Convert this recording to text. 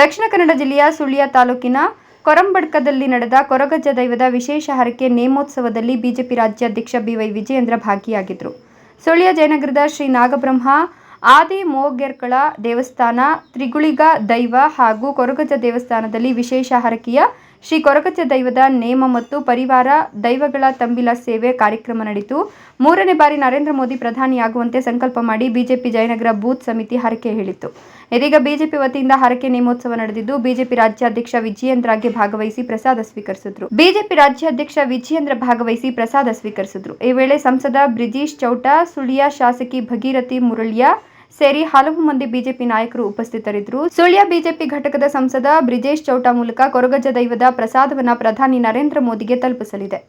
ದಕ್ಷಿಣ ಕನ್ನಡ ಜಿಲ್ಲೆಯ ಸುಳ್ಯ ತಾಲೂಕಿನ ಕೊರಂಬಡ್ಕದಲ್ಲಿ ನಡೆದ ಕೊರಗಜ್ಜ ದೈವದ ವಿಶೇಷ ಹರಕೆ ನೇಮೋತ್ಸವದಲ್ಲಿ ಬಿಜೆಪಿ ರಾಜ್ಯಾಧ್ಯಕ್ಷ ಬಿವೈ ವಿಜಯೇಂದ್ರ ಭಾಗಿಯಾಗಿದ್ದರು ಸುಳ್ಯ ಜಯನಗರದ ಶ್ರೀ ನಾಗಬ್ರಹ್ಮ, ಆದಿ ಮೋಗೆರ್ಕಳ ದೇವಸ್ಥಾನ, ತ್ರಿಗುಳಿಗ ದೈವ ಹಾಗೂ ಕೊರಗಜ್ಜ ದೇವಸ್ಥಾನದಲ್ಲಿ ವಿಶೇಷ ಹರಕೆಯ ಶ್ರೀ ಕೊರಗಜ್ಜ ದೈವದ ನೇಮ ಮತ್ತು ಪರಿವಾರ ದೈವಗಳ ತಂಬಿಲ ಸೇವೆ ಕಾರ್ಯಕ್ರಮ ನಡೆಯಿತು ಮೂರನೇ ಬಾರಿ ನರೇಂದ್ರ ಮೋದಿ ಪ್ರಧಾನಿಯಾಗುವಂತೆ ಸಂಕಲ್ಪ ಮಾಡಿ ಬಿಜೆಪಿ ಜಯನಗರ ಬೂತ್ ಸಮಿತಿ ಹರಕೆ ಹೇಳಿತ್ತು. ಇದೀಗ ಬಿಜೆಪಿ ವತಿಯಿಂದ ಹರಕೆ ನೇಮೋತ್ಸವ ನಡೆದಿದ್ದು, ಬಿಜೆಪಿ ರಾಜ್ಯಾಧ್ಯಕ್ಷ ವಿಜಯೇಂದ್ರಗೆ ಭಾಗವಹಿಸಿ ಪ್ರಸಾದ ಸ್ವೀಕರಿಸಿದ್ರು. ಬಿಜೆಪಿ ರಾಜ್ಯಾಧ್ಯಕ್ಷ ವಿಜಯೇಂದ್ರ ಭಾಗವಹಿಸಿ ಪ್ರಸಾದ ಸ್ವೀಕರಿಸಿದ್ರು. ಈ ವೇಳೆ ಸಂಸದ ಬ್ರಿಜೀಶ್ ಚೌಟ, ಸುಳಿಯ ಶಾಸಕಿ ಭಗೀರಥಿ ಮುರಳಿಯ ಸೇರಿ ಹಲವು ಮಂದಿ ಬಿಜೆಪಿ ನಾಯಕರು ಉಪಸ್ಥಿತರಿದ್ದರು. ಸುಳ್ಯ ಬಿಜೆಪಿ ಘಟಕದ ಸಂಸದ ಬ್ರಿಜೇಶ್ ಚೌಟಾ ಮೂಲಕ ಕೊರಗಜ ದೈವದ ಪ್ರಸಾದವನ್ನು ಪ್ರಧಾನಿ ನರೇಂದ್ರ ಮೋದಿಗೆ ತಲುಪಿಸಲಿದೆ.